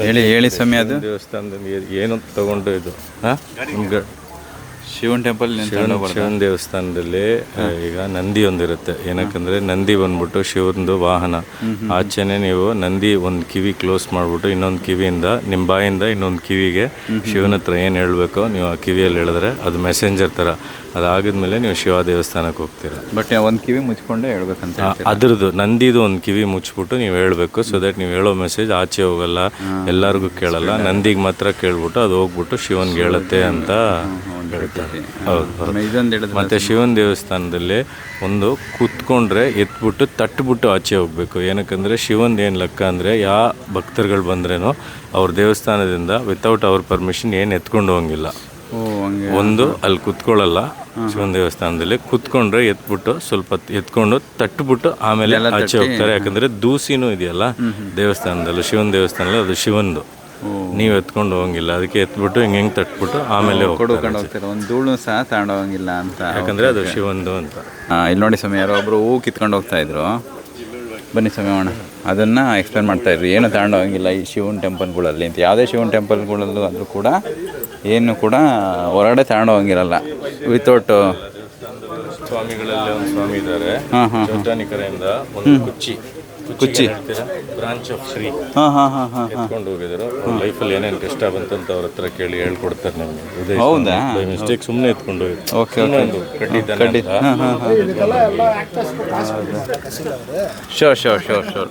ಹೇಳಿ ಹೇಳಿ ಸ್ವಾಮಿ ಅದು. ದೇವಸ್ಥಾನದಲ್ಲಿ ಏನು ತಗೊಂಡು ಇದು ಹಾಂ? ನಿಮ್ಗೆ ಶಿವನ್ ಟೆಂಪಲ್ ಶಿವನ್ ಶಿವನ ದೇವಸ್ಥಾನದಲ್ಲಿ ಈಗ ನಂದಿ ಒಂದಿರುತ್ತೆ. ಏನಕ್ಕಂದ್ರೆ ನಂದಿ ಬಂದ್ಬಿಟ್ಟು ಶಿವಂದು ವಾಹನ. ಆಚೆನೆ ನೀವು ನಂದಿ ಒಂದು ಕಿವಿ ಕ್ಲೋಸ್ ಮಾಡ್ಬಿಟ್ಟು ಇನ್ನೊಂದು ಕಿವಿಯಿಂದ ನಿಮ್ಮ ಬಾಯಿಂದ ಇನ್ನೊಂದು ಕಿವಿಗೆ ಶಿವನ ಹತ್ರ ಏನು ಹೇಳಬೇಕು ನೀವು ಆ ಕಿವಿಯಲ್ಲಿ ಹೇಳಿದ್ರೆ ಅದು ಮೆಸೆಂಜರ್ ಥರ ಅದಾಗಿದ್ಮೇಲೆ ನೀವು ಶಿವ ದೇವಸ್ಥಾನಕ್ಕೆ ಹೋಗ್ತೀರ. ಬಟ್ ಒಂದು ಕಿವಿ ಮುಚ್ಕೊಂಡೆ ಹೇಳ್ಬೇಕಂತ ಅದ್ರದ್ದು ನಂದಿದು ಒಂದು ಕಿವಿ ಮುಚ್ಬಿಟ್ಟು ನೀವು ಹೇಳ್ಬೇಕು ಸೊ ದಟ್ ನೀವು ಹೇಳೋ ಮೆಸೇಜ್ ಆಚೆ ಹೋಗಲ್ಲ ಎಲ್ಲರಿಗೂ ಕೇಳಲ್ಲ. ನಂದಿಗೆ ಮಾತ್ರ ಕೇಳ್ಬಿಟ್ಟು ಅದು ಹೋಗ್ಬಿಟ್ಟು ಶಿವನ್ಗೆ ಹೇಳುತ್ತೆ ಅಂತ ಹೌದು ಮತ್ತೆ ಶಿವನ ದೇವಸ್ಥಾನದಲ್ಲಿ ಒಂದು ಕೂತ್ಕೊಂಡ್ರೆ ಎತ್ಬಿಟ್ಟು ತಟ್ಬಿಟ್ಟು ಆಚೆ ಹೋಗ್ಬೇಕು. ಏನಕ್ಕಂದ್ರೆ ಶಿವನ್ ಏನು ಲೆಕ್ಕ ಅಂದ್ರೆ ಯಾವ ಭಕ್ತರುಗಳು ಬಂದ್ರೇನೋ ಅವ್ರ ದೇವಸ್ಥಾನದಿಂದ ವಿತೌಟ್ ಅವ್ರ ಪರ್ಮಿಷನ್ ಏನು ಎತ್ಕೊಂಡು ಹೋಗಂಗಿಲ್ಲ. ಓ ಹಂಗೆ. ಒಂದು ಅಲ್ಲಿ ಕುತ್ಕೊಳ್ಳಲ್ಲ ಶಿವನ ದೇವಸ್ಥಾನದಲ್ಲಿ. ಕುತ್ಕೊಂಡ್ರೆ ಎತ್ಬಿಟ್ಟು ಸ್ವಲ್ಪ ಎತ್ಕೊಂಡು ತಟ್ಬಿಟ್ಟು ಆಮೇಲೆ ಆಚೆ ಹೋಗ್ತಾರೆ. ಯಾಕಂದ್ರೆ ದೂಸಿನೂ ಇದೆಯಲ್ಲ ದೇವಸ್ಥಾನದಲ್ಲಿ ಶಿವನ ದೇವಸ್ಥಾನದಲ್ಲಿ ಅದು ಶಿವಂದು. ನೀವು ಎತ್ಕೊಂಡು ಹೋಗಂಗಿಲ್ಲ. ಅದಕ್ಕೆ ಎತ್ಬಿಟ್ಟು ಹಿಂಗೆ ಹಿಂಗೆ ತಟ್ಬಿಟ್ಟು ಆಮೇಲೆ ಕೊಡ್ಕೊಂಡು ಹೋಗ್ತಾರೆ ಒಂದು ಧೂಳು ಸಹ ತಗೊಂಡೋಗಂಗಿಲ್ಲ ಅಂತ. ಯಾಕಂದ್ರೆ ಅದು ಶಿವಂದು ಅಂತ. ಇಲ್ಲಿ ನೋಡಿ ಸ್ವಾಮಿ ಯಾರೋ ಒಬ್ರು ಹೂ ಕಿತ್ಕೊಂಡು ಹೋಗ್ತಾ ಇದ್ರು. ಬನ್ನಿ ಸ್ವಾಮಿ ಅಣ್ಣ ಅದನ್ನು ಎಕ್ಸ್ಪ್ಲೇನ್ ಮಾಡ್ತಾ ಇದ್ರು. ಏನು ತಗೊಂಡು ಹೋಗಂಗಿಲ್ಲ ಈ ಶಿವನ್ ಟೆಂಪಲ್ಗಳಲ್ಲಿ ಅಂತ. ಯಾವುದೇ ಶಿವನ್ ಟೆಂಪಲ್ಗಳಲ್ಲೂ ಆದರೂ ಕೂಡ ಏನು ಕೂಡ ಹೊರಗಡೆ ತಗೊಂಡು ಹೋಗಂಗಿರಲ್ಲ ವಿತೌಟ್ ಸ್ವಾಮಿಗಳಲ್ಲಿ ಒಂದು ಸ್ವಾಮಿ ಇದ್ದಾರೆ ಒಂದು ಕುಚ್ಚಿ. ಕುಚ್ಚಿ. ಬ್ರಾಂಚ್ ಆಫ್ ಶ್ರೀ ಹಾಂ ಹಾಂ ಹಾಂ ಹಾಂ ಎತ್ಕೊಂಡು ಹೋಗಿದ್ರು. ಲೈಫಲ್ಲಿ ಏನೇನು ಕಷ್ಟ ಬಂತಂತ ಅವ್ರ ಹತ್ರ ಕೇಳಿ ಹೇಳ್ಕೊಡ್ತಾರೆ ನಮಗೆ. ಹೌದಾ? ಬೈ ಮಿಸ್ಟೇಕ್ ಸುಮ್ಮನೆ ಎತ್ಕೊಂಡು ಹೋಗಿದ್ರು. Okay okay. ಒಂದು ಕಡ್ಡಿ ಕಡ್ಡಿ ಅಂತ. ಹಾಂ ಹಾಂ ಹಾಂ. Sure sure sure sure